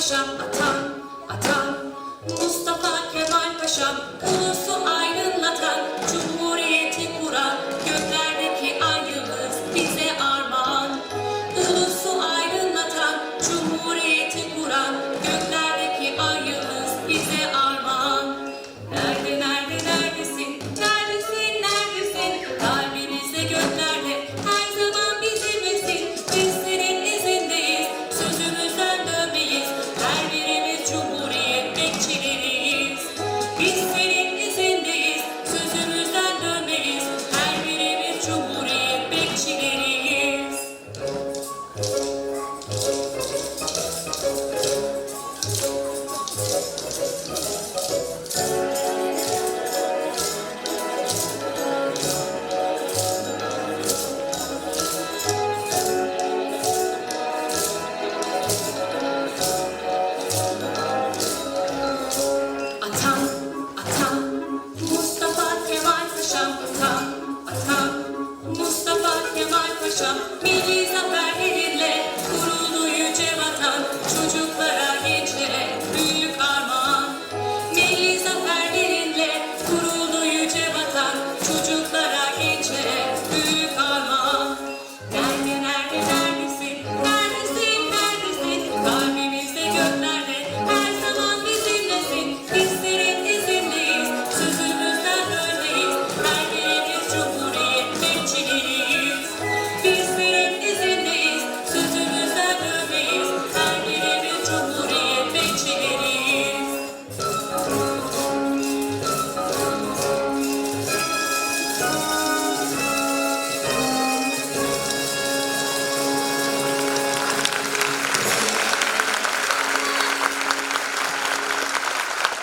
akşam atam, atam Mustafa Kemal Paşa